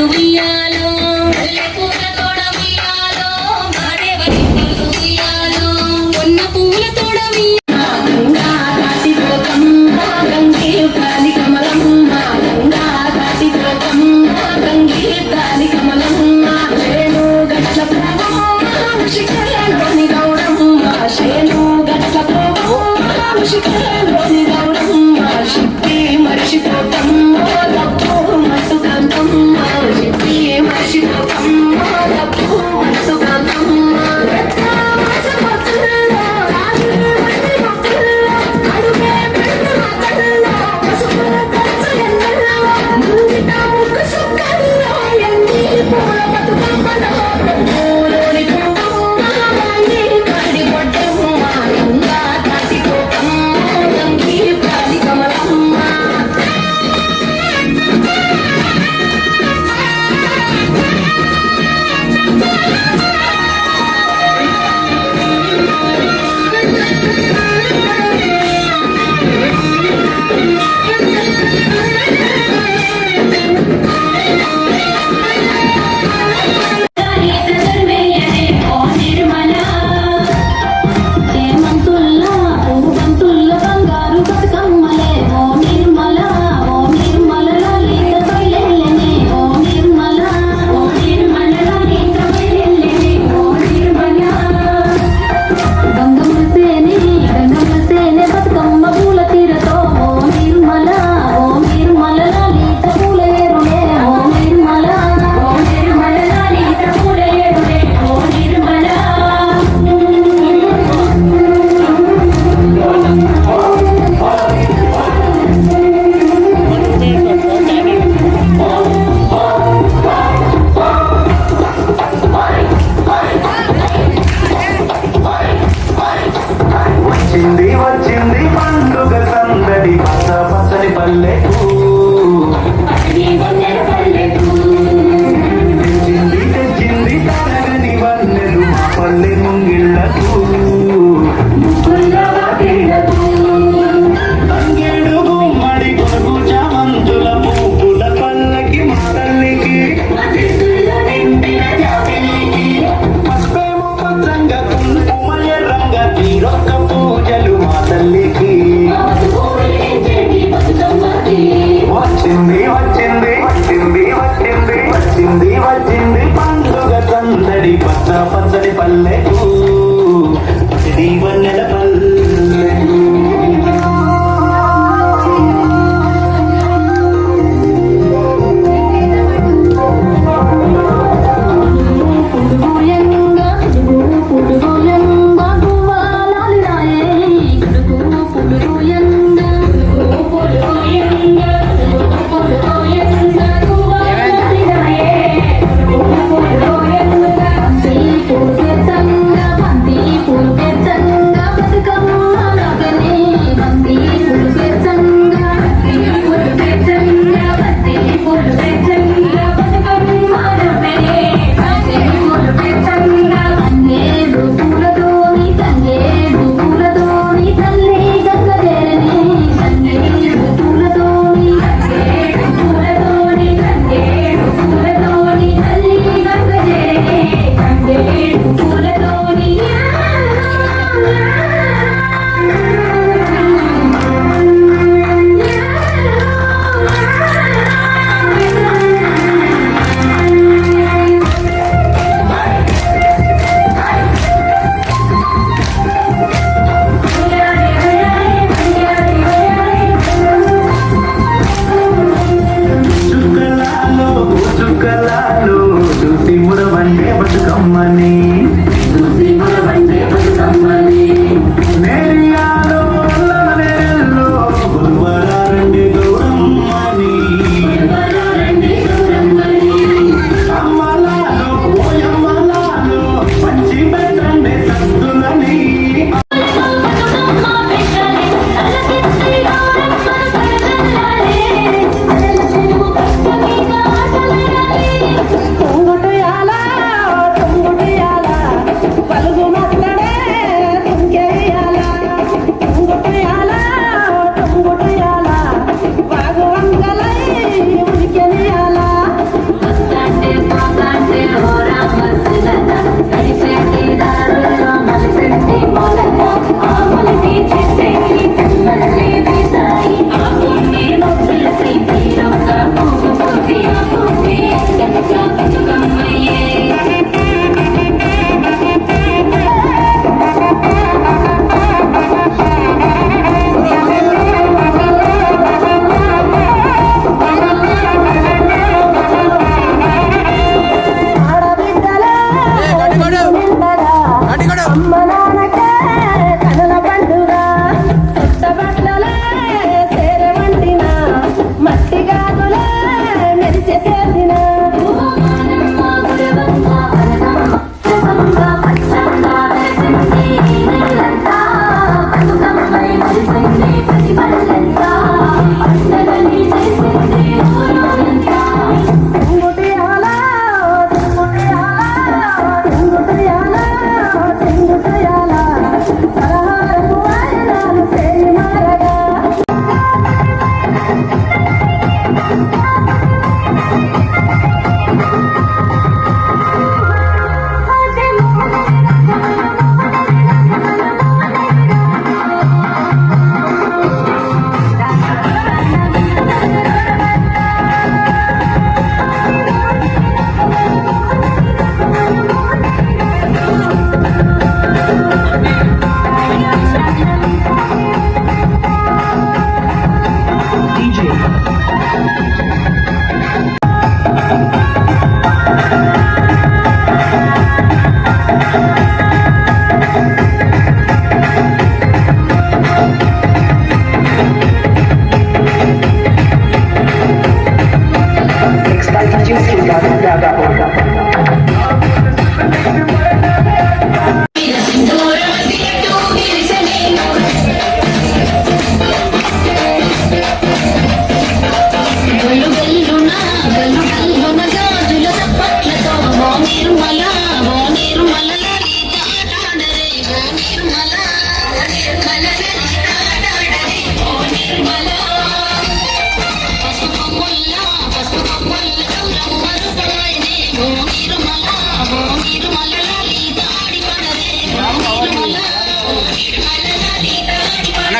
hallelujah. పచ్చడి పచ్చ పచ్చడి పల్లె.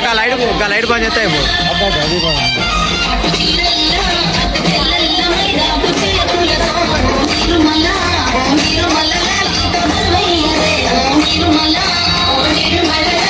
కా లైట్ లైట్ బంద్ చేస్తే అయిపో. నిర్మల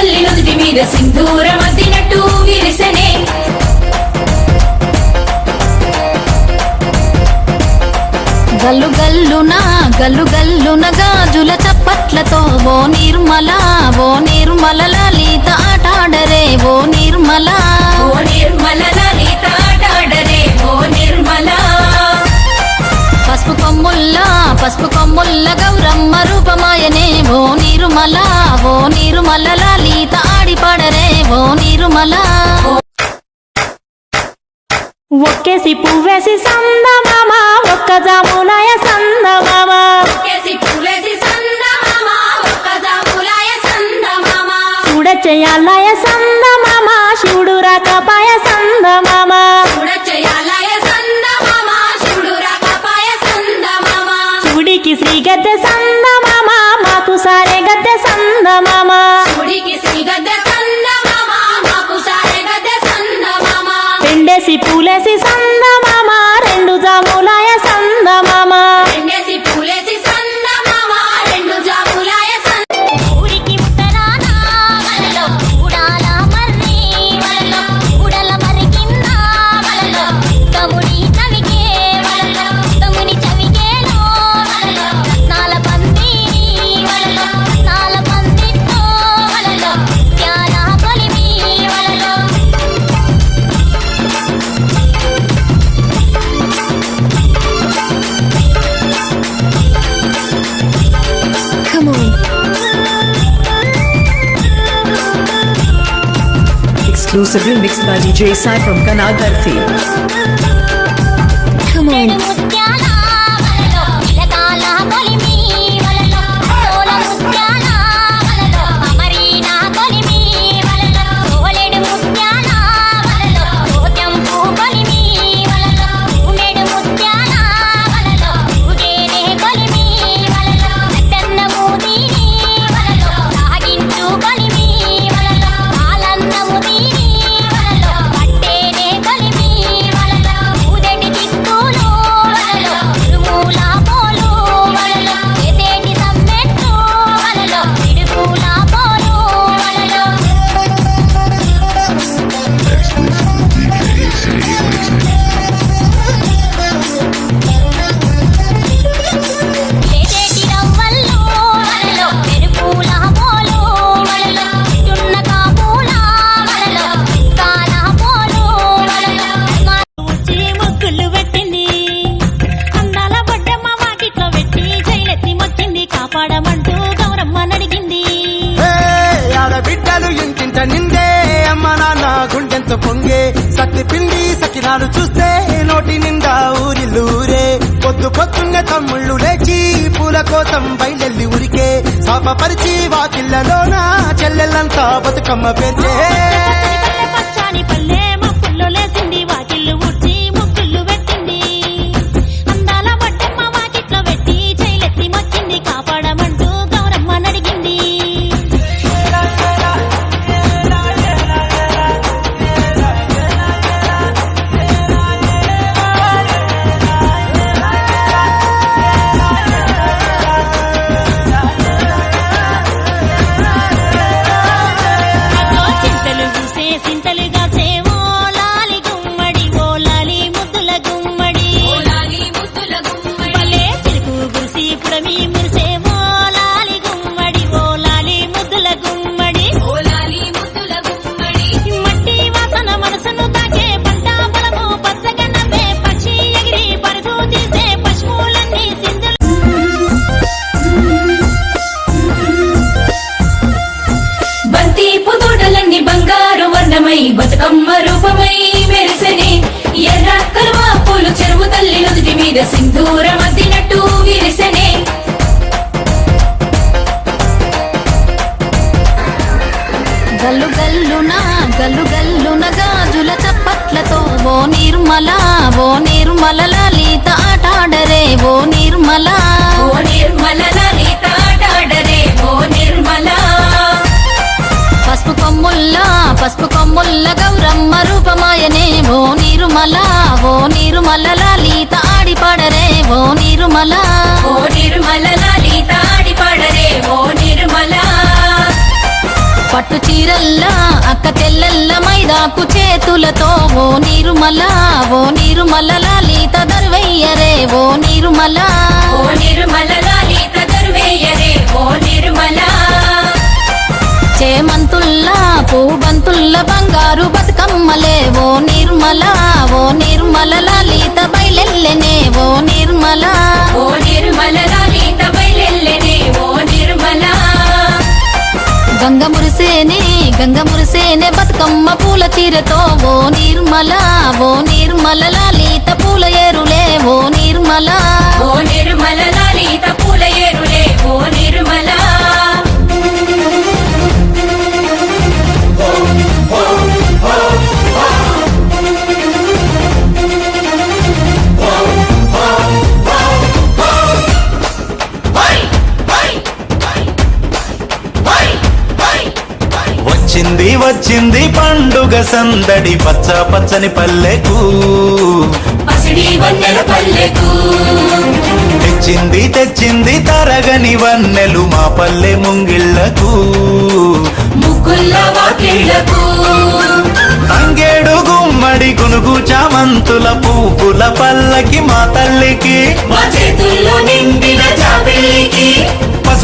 తల్లి నుదుటి మీద సింధూరం అద్దినట్టు విరిసనే. గల్లు గల్లున గల్లు గల్లున గాజుల చప్పట్లతో ఓ నిర్మల ఓ నిర్మల లలిత ఆటాడరే ఓ నిర్మలా. పసుపు కొమ్ముల్ల గౌరమ్మ రూపమాయనే. ఓ నిరుమల ఓ నిరుమల లలిత ఆడిపడరే. ఓ నిరుమల. ఒక్కేసి పువ్వేసి సందమామ ఒక్క జామునాయ జాములాయ సందమామ. చూడ చేయాలయ సంద చందమామ మాకు సారెగా exclusively mixed by DJ Sai from Kanagarthi. Come on. కోసం బయలెల్లి ఉరికే శాపపరిచి వాకిళ్ళలోనా చెల్లెళ్ళంతా బతుకమ్మ పెంచే Mira sin ఓ నిర్మల. ఓ నిర్మల ఓ నిర్మల. పట్టు చీరల్లా అక్క తెల్లల్ల మైదాకు చేతులతో ఓ నిర్మల. ఓ నిర్మల లలిత దర్వయ్యరే ఓ నిర్మల. ఓ నిర్మల లలిత దర్వయ్యరే ఓ నిర్మల. పూబంతుల్ల బంగారు బతుకమ్మలే ఓ నిర్మల. ఓ నిర్మల లలిత బయలెల్లెనే ఓ నిర్మల. ఓ నిర్మల లాలిత బయలెల్లెనే ఓ నిర్మల. గంగ మురిసేనే గంగ మురిసేనే బతుకమ్మ పూల చీరతో ఓ నిర్మల. ఓ నిర్మల లలిత పూల ఏరులే ఓ నిర్మల. ఓ నిర్మల లాలిత పూల ఏరులే. వచ్చింది వచ్చింది పండుగ సందడి. పచ్చ పచ్చని పల్లెకు తెచ్చింది తెచ్చింది తరగని వన్నెలు మా పల్లె ముంగిళ్ళకు. తంగేడు గుమ్మడి గునుగు చామంతుల పువ్వుల పల్లకి మా తల్లికి. మా చేతుల్లో నిండిన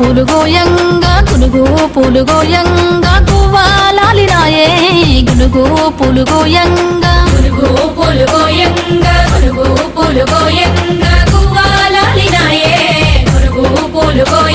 పూలుగోయంగా గులుగు పూలుగోయంగా గువ్వాలాలి రాయే గులుగు పూలుగోయంగా గులుగు పూలుగోయంగా గులుగు పూలుగోయంగా గువ్వాలాలి రాయే. గులుగు పూలుగోయంగా